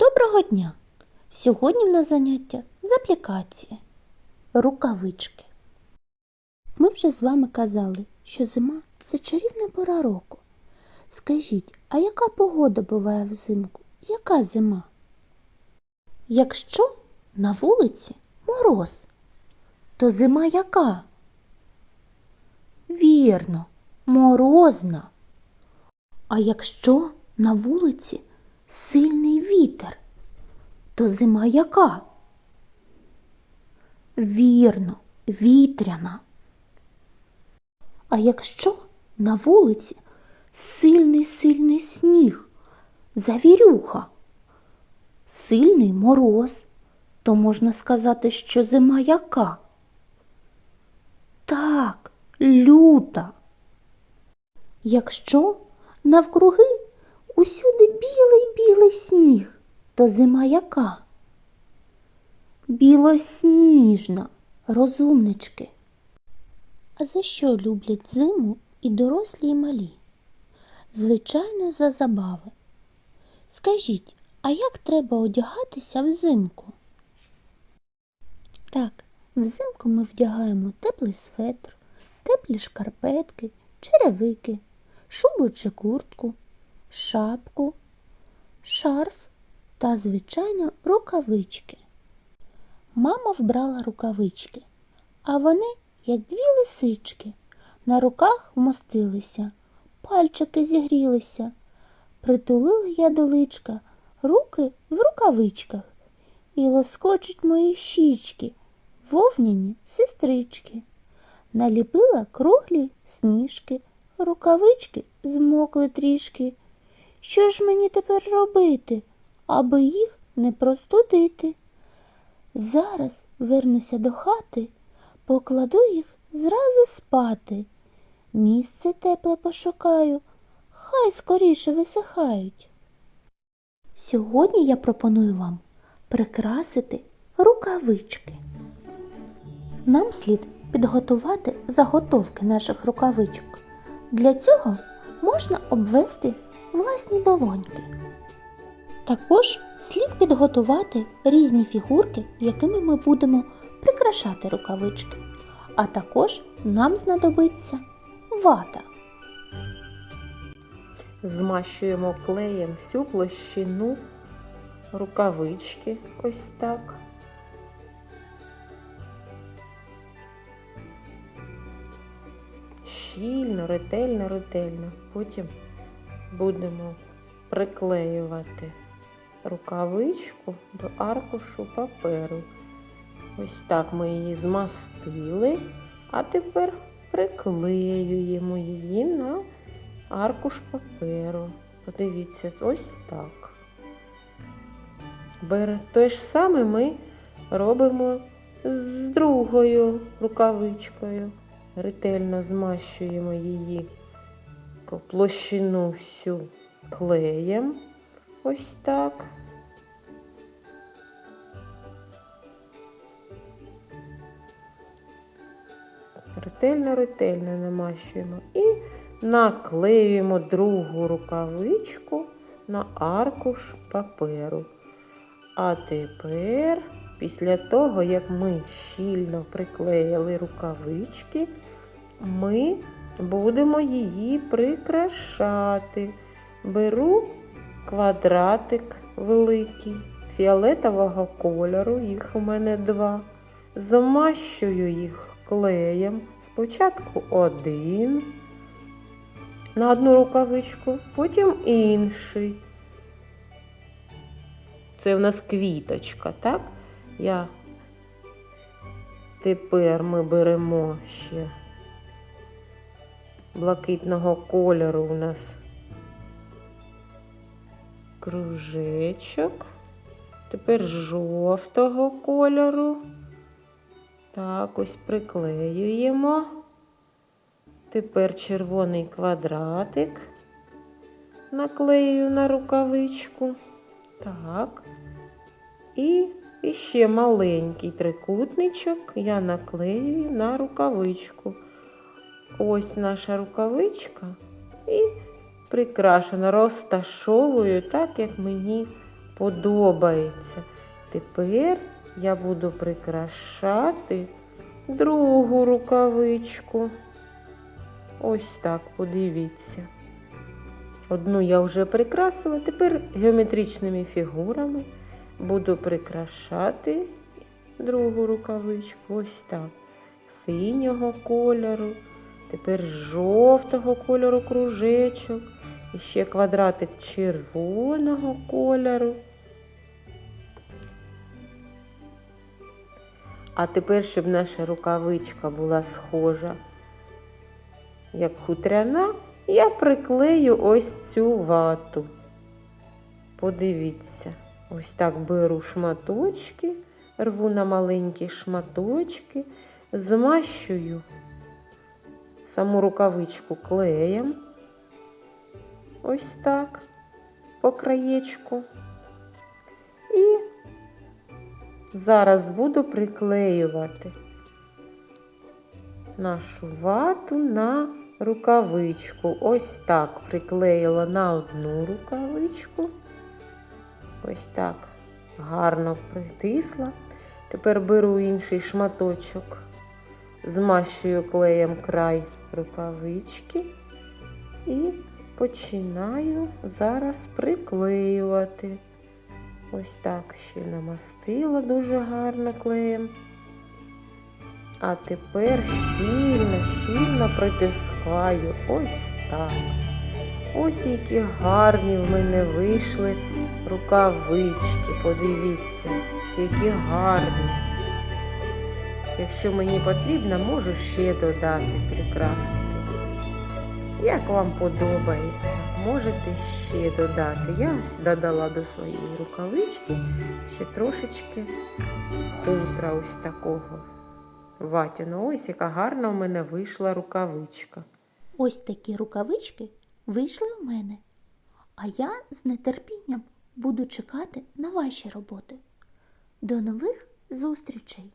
Доброго дня! Сьогодні в нас заняття з аплікації. Рукавички. Ми вже з вами казали, що зима це чарівна пора року. Скажіть, а яка погода буває взимку? Яка зима? Якщо на вулиці мороз, то зима яка? Вірно, морозна. А якщо на вулиці сильний вітер, то зима яка? Вірно, вітряна. А якщо на вулиці сильний сильний сніг, завірюха, сильний мороз, то можна сказати, що зима яка? Так, люта. Якщо навкруги усюди білий-білий сніг, то зима яка? Білосніжна, розумнички. А за що люблять зиму і дорослі, і малі? Звичайно, за забави. Скажіть, а як треба одягатися взимку? Так, взимку ми вдягаємо теплий светр, теплі шкарпетки, черевики, шубу чи куртку, шапку, шарф та, звичайно, рукавички. Мама вбрала рукавички, а вони, як дві лисички, на руках вмостилися, пальчики зігрілися. Притулила я до личка, руки в рукавичках, і лоскочуть мої щічки, вовняні сестрички. Наліпила круглі сніжки, рукавички змокли трішки. Що ж мені тепер робити, аби їх не простудити? Зараз вернуся до хати, покладу їх зразу спати. Місце тепле пошукаю, хай скоріше висихають. Сьогодні я пропоную вам прикрасити рукавички. Нам слід підготувати заготовки наших рукавичок. Для цього можна обвести власні долоньки. Також слід підготувати різні фігурки, якими ми будемо прикрашати рукавички. А також нам знадобиться вата. Змащуємо клеєм всю площину рукавички, ось так. Щільно, ретельно, ретельно. Потім будемо приклеювати рукавичку до аркушу паперу. Ось так ми її змастили, а тепер приклеюємо її на аркуш паперу. Подивіться, ось так. Те ж саме ми робимо з другою рукавичкою. Ретельно змащуємо її площину всю клеєм. Ось так. Ретельно-ретельно намащуємо і наклеюємо другу рукавичку на аркуш паперу. А тепер, після того, як ми щільно приклеїли рукавички, ми будемо її прикрашати. Беру квадратик великий, фіолетового кольору, їх у мене два. Замащую їх клеєм. Спочатку один на одну рукавичку, потім інший. Це в нас квіточка, так? Я тепер ми беремо ще блакитного кольору у нас кружечок. Тепер жовтого кольору. Так, ось приклеюємо. Тепер червоний квадратик наклею на рукавичку. Так. І, і ще маленький трикутничок я наклею на рукавичку. Ось наша рукавичка і прикрашена, розташовую так, як мені подобається. Тепер я буду прикрашати другу рукавичку. Ось так, подивіться. Одну я вже прикрасила, тепер геометричними фігурами буду прикрашати другу рукавичку. Ось так. Синього кольору, тепер жовтого кольору кружечок, і ще квадратик червоного кольору. А тепер, щоб наша рукавичка була схожа, як хутряна, я приклею ось цю вату. Подивіться, ось так беру шматочки, рву на маленькі шматочки, змащую саму рукавичку клеєм. Ось так, по краєчку. І зараз буду приклеювати нашу вату на рукавичку. Ось так приклеїла на одну рукавичку. Ось так гарно притисла. Тепер беру інший шматочок, змащую клеєм край рукавички і починаю зараз приклеювати. Ось так ще намастила дуже гарно клеєм. А тепер щільно, щільно притискаю. Ось так. Ось які гарні в мене вийшли рукавички. Подивіться, які гарні. Якщо мені потрібно, можу ще додати, прикрасити. Як вам подобається, можете ще додати. Я ось додала до своєї рукавички ще трошечки хутра ось такого ватяного. Ось яка гарна у мене вийшла рукавичка. Ось такі рукавички вийшли у мене. А я з нетерпінням буду чекати на ваші роботи. До нових зустрічей!